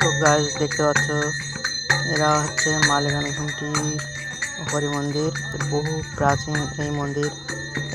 তো গাছ দেখতে পাচ্ছ, এরা হচ্ছে মালিকানা ঘুমটি হরি মন্দির। বহু প্রাচীন এই মন্দির।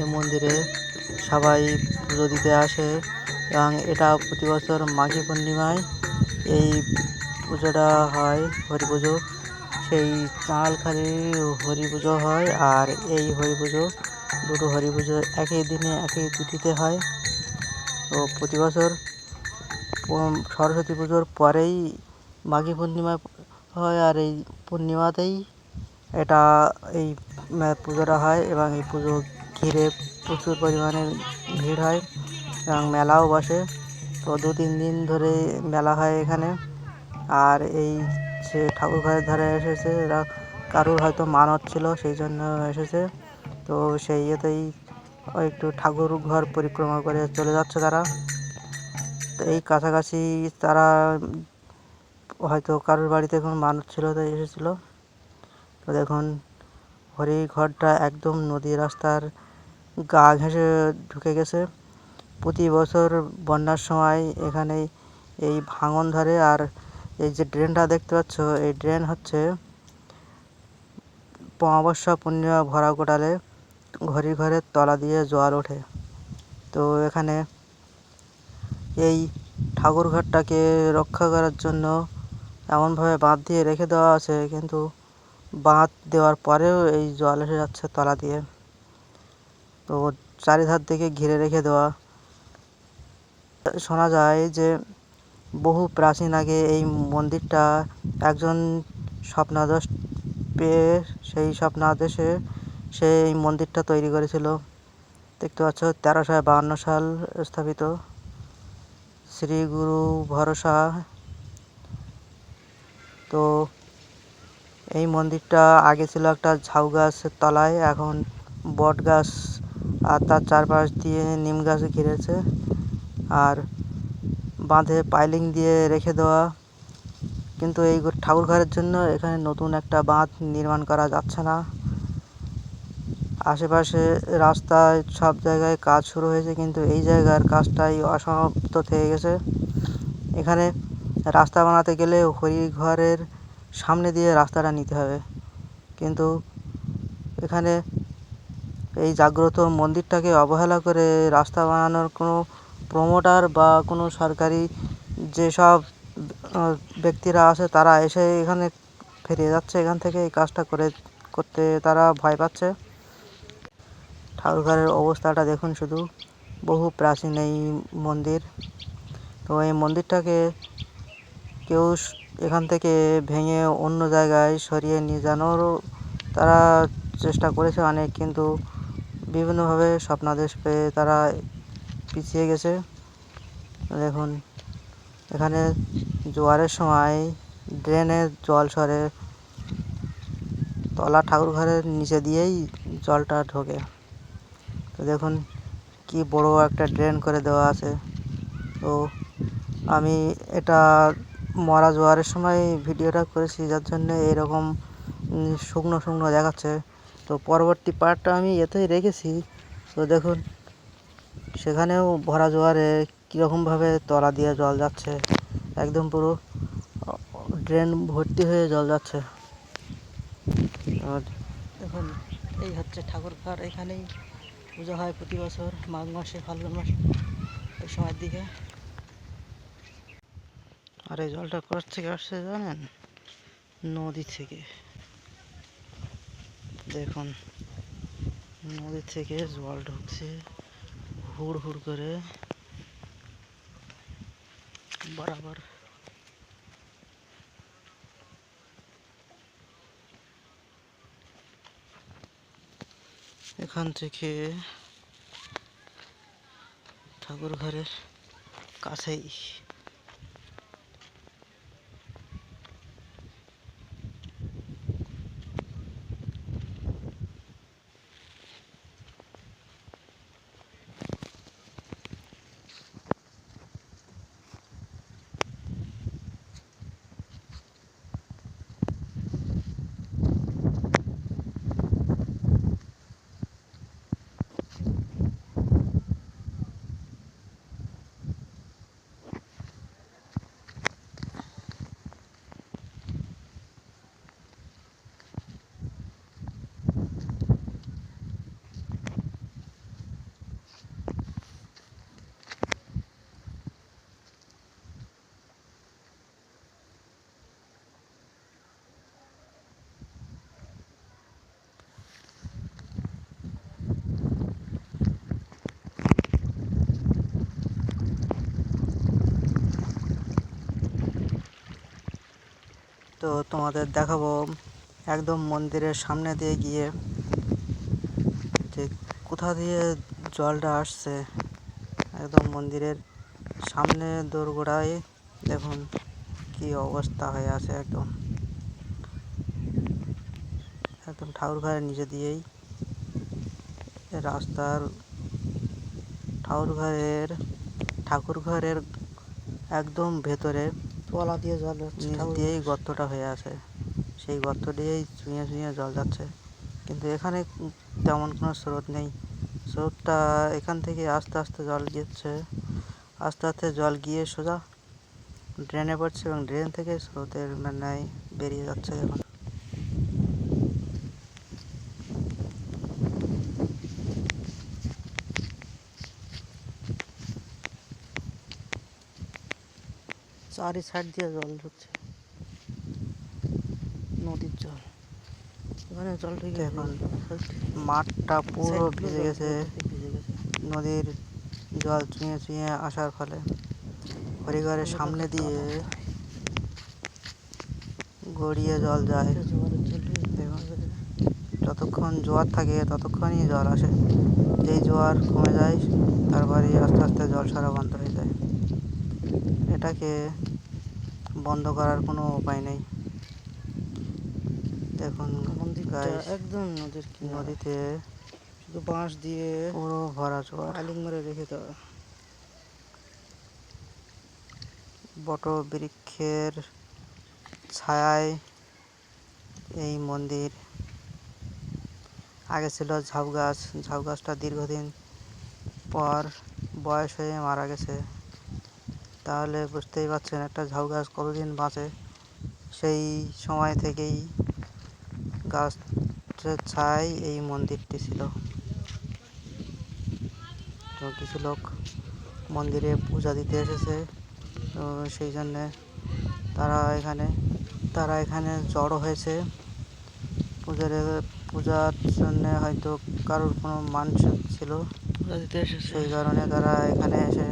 এই মন্দিরে সবাই পুজো দিতে আসে এবং এটা প্রতি বছর মাঘী পূর্ণিমায় এই পুজোটা হয়, হরি পুজো। সেই চাঁড়ালখালি হরি পুজো হয় আর এই হরি পুজো, দুটো হরি পুজো একই দিনে একই তিথিতে হয়। তো প্রতি বছর সরস্বতী পুজোর পরেই মাঘী পূর্ণিমা হয় আর এই পূর্ণিমাতেই এটা এই পুজোটা হয় এবং এই পুজো ঘিরে প্রচুর পরিমাণে ভিড় হয় এবং মেলাও বসে। তো দু, তিন দিন ধরে মেলা হয় এখানে। আর এই যে ঠাকুর ঘরের ধারে এসেছে, এরা কারুর হয়তো মানত ছিল সেই জন্য এসেছে। তো সেই ইয়েতেই একটু ঠাকুর ঘর পরিক্রমা করে চলে যাচ্ছে তারা। এই কাছাকাছি তারা হয়তো কারোর বাড়িতে কোনো মানুষ ছিল, তাই এসেছিল। তো দেখুন হরি ঘরটা একদম নদী রাস্তার গা ঘেঁষে ঢুকে গেছে। প্রতি বছর বন্যার সময় এখানে এই ভাঙন ধরে, আর এই যে ড্রেনটা দেখতে পাচ্ছ, এই ড্রেন হচ্ছে অমাবস্যা, পূর্ণিমা ভরা গোটালে ঘড়ি ঘরের তলা দিয়ে জল ওঠে। তো এখানে এই ঠাকুর ঘরটাকে রক্ষা করার জন্য এমনভাবে বাঁধ দিয়ে রেখে দেওয়া আছে, কিন্তু বাঁধ দেওয়ার পরেও এই জল এসে যাচ্ছে তলা দিয়ে। তো চারিধার থেকে ঘিরে রেখে দেওয়া। শোনা যায় যে বহু প্রাচীন আগে এই মন্দিরটা একজন স্বপ্নাদেশ পেয়ে সেই স্বপ্নাদেশে সে এই মন্দিরটা তৈরি করেছিল। দেখতে পাচ্ছ, তেরোশো বাহান্ন সাল স্থাপিত। শ্রী গুরু ভরসা তো এই মন্দিরটা আগে ছিল একটা ঝাউ গাছের তলায়, এখন বট গাছ আর তার চারপাশ দিয়ে নিম গাছ ঘিরেছে। আর বাঁধে পাইলিং দিয়ে রেখে দেওয়া। কিন্তু এই ঠাকুর ঘরের জন্য এখানে নতুন একটা বাঁধ নির্মাণ করা যাচ্ছে না। আশেপাশে রাস্তায় সব জায়গায় কাজ শুরু হয়েছে, কিন্তু এই জায়গার কাজটাই অসমাপ্ত থেকে গেছে। এখানে রাস্তা বানাতে গেলে হরিঘরের সামনে দিয়ে রাস্তাটা নিতে হবে। কিন্তু এখানে এই জাগ্রত মন্দিরটাকে অবহেলা করে রাস্তা বানানোর কোনো প্রমোটার বা কোনো সরকারি যেসব ব্যক্তিরা আছে, তারা এসে এখানে ফিরে যাচ্ছে। এখান থেকে এই কাজটা করে, করতে তারা ভয় পাচ্ছে। ঠাকুরঘরের অবস্থাটা দেখুন শুধু। বহু প্রাচীন এই মন্দির। তো এই মন্দিরটাকে কেউ এখান থেকে ভেঙে অন্য জায়গায় সরিয়ে নিয়ে যাওয়ারও তারা চেষ্টা করেছে অনেক, কিন্তু বিভিন্নভাবে স্বপ্নাদেশ পেয়ে তারা পিছিয়ে গেছে। দেখুন, এখানে জোয়ারের সময় ড্রেনের জল সরে তলা ঠাকুর ঘরের নিচে দিয়েই জলটা ঢোকে। তো দেখুন, কি বড় একটা ড্রেন করে দেওয়া আছে। তো আমি এটা মরা জোয়ারের সময় ভিডিওটা করেছি, যার জন্য এরকম শুকনো শুকনো দেখাচ্ছে। তো পরবর্তী পার্টটা আমি এতেই রেখেছি। তো দেখুন, সেখানেও ভরা জোয়ারে কীরকমভাবে তলা দিয়ে জল যাচ্ছে। একদম পুরো ড্রেন ভর্তি হয়ে জল যাচ্ছে। আর দেখুন, এই হচ্ছে ঠাকুর ঘর, এখানেই পুজো হয় প্রতি বছর, মাঘ মাসে, ফাল্গুন মাসে এই সময়ের দিকে। আর এই জলটা কোথা থেকে আসছে জানেন? নদী থেকে। দেখুন, নদী থেকে জল ঢুকছে, হুড় হুড় করে। বরাবর। এখান থেকে ঠাকুর ঘরের কাছেই। তো তোমাদের দেখাবো একদম মন্দিরের সামনে দিয়ে গিয়ে যে কোথা দিয়ে জলটা আসছে। একদম মন্দিরের সামনে দোরগোড়ায় দেখুন কি অবস্থা হয়ে আছে একদম। একদম ঠাকুর ঘরের নিচে দিয়েই রাস্তার ঠাকুর ঘরের ঠাকুর ঘরের একদম ভেতরে তলা দিয়ে জল হচ্ছে নিচ দিয়েই গর্তটা হয়ে আছে। সেই গর্ত দিয়েই চুঁয়ে ছুঁয়ে জল যাচ্ছে। কিন্তু এখানে তেমন কোনো স্রোত নেই। স্রোতটা এখান থেকে আস্তে আস্তে জল গিয়েছে আস্তে আস্তে জল গিয়ে সোজা ড্রেনে পড়ছে এবং ড্রেন থেকে স্রোতের মানে বেরিয়ে যাচ্ছে এখন। চারি সাইড দিয়ে জল ঢুকছে। নদীর জল। এখানে জল ঢুকে এখন মাঠটা পুরো ভিজে গেছে। নদীর জল চুঁয়ে চুঁয়ে আসার ফলে। হরিঘরের সামনে দিয়ে গড়িয়ে জল যায়। যতক্ষণ জোয়ার থাকে ততক্ষণই জল আসে। যেই জোয়ার কমে যায় তারপরে আস্তে আস্তে জল সারা বন্ধ হয়ে যায়। এটাকে বন্ধ করার কোনো উপায় নেই। দেখুন একদম নদীর নদীতে শুধু বাঁশ দিয়ে পুরো ভরা জোয়ার আলিং মেরে রেখে দেওয়া। বট বৃক্ষের ছায়ায় এই মন্দির। আগে ছিল ঝাউ গাছ ঝাউ গাছটা দীর্ঘদিন পর বয়স হয়ে মারা গেছে। তাহলে বুঝতেই পারছেন একটা ঝাউ গাছ কতদিন বাঁচে? সেই সময় থেকেই গাছের ছায় এই মন্দিরটি ছিল। তো কিছু লোক মন্দিরে পূজা দিতে এসেছে তো সেই জন্যে তারা এখানে তারা এখানে জড়ো হয়েছে। পূজার পূজার জন্য হয়তো কারোর কোনো মানসিক ছিল। এসেছে। সেই কারণে তারা এখানে এসে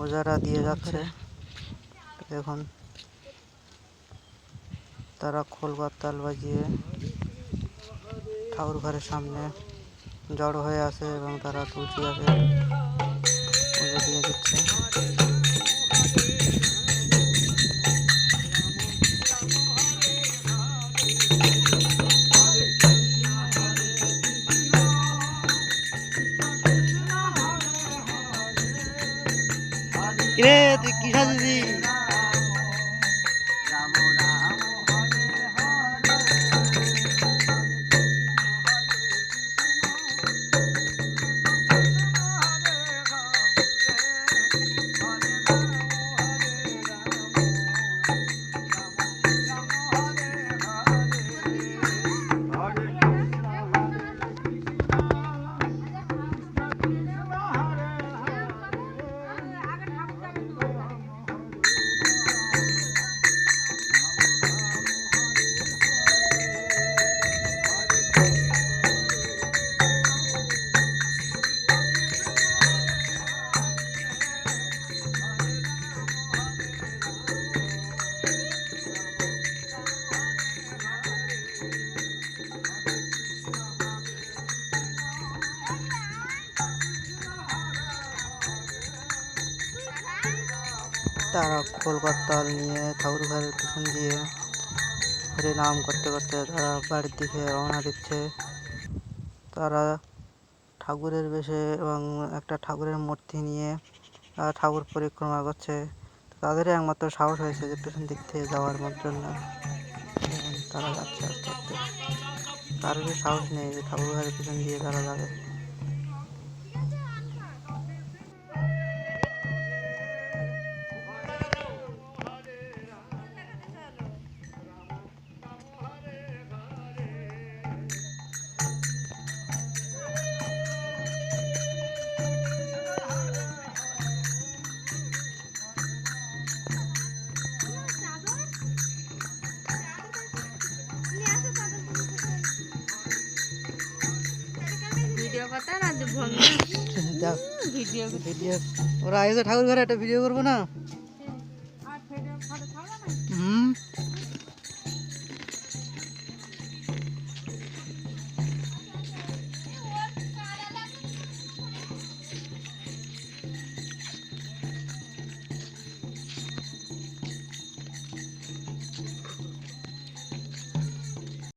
পূজাটা দিয়ে যাচ্ছে। দেখুন। তারা খোল তাল বাজিয়ে ঠাকুর ঘরের সামনে জড়ো হয়ে আছে এবং তারা তুলসী গাছে দিয়ে দিচ্ছে। কিরে তুই কি সাজেছি? তারা খোল করতাল নিয়ে, ঠাকুর ঘরের পিছন দিয়ে হরে নাম করতে করতে তারা বাড়ির দিকে রওনা দিচ্ছে। তারা ঠাকুরের বেশে এবং একটা ঠাকুরের মূর্তি নিয়ে ঠাকুর পরিক্রমা করছে। তাদেরই একমাত্র সাহস হয়েছে যে পেছন দিক থেকে যাওয়ার জন্য। তারা যাচ্ছে আস্তে আস্তে। কারোরই সাহস নেই যে ঠাকুর ঘরের পিছন দিয়ে তারা যাবে। ভিডিও ভিডিও ওরা এসে ঠাকুর ঘরে একটা ভিডিও করব না?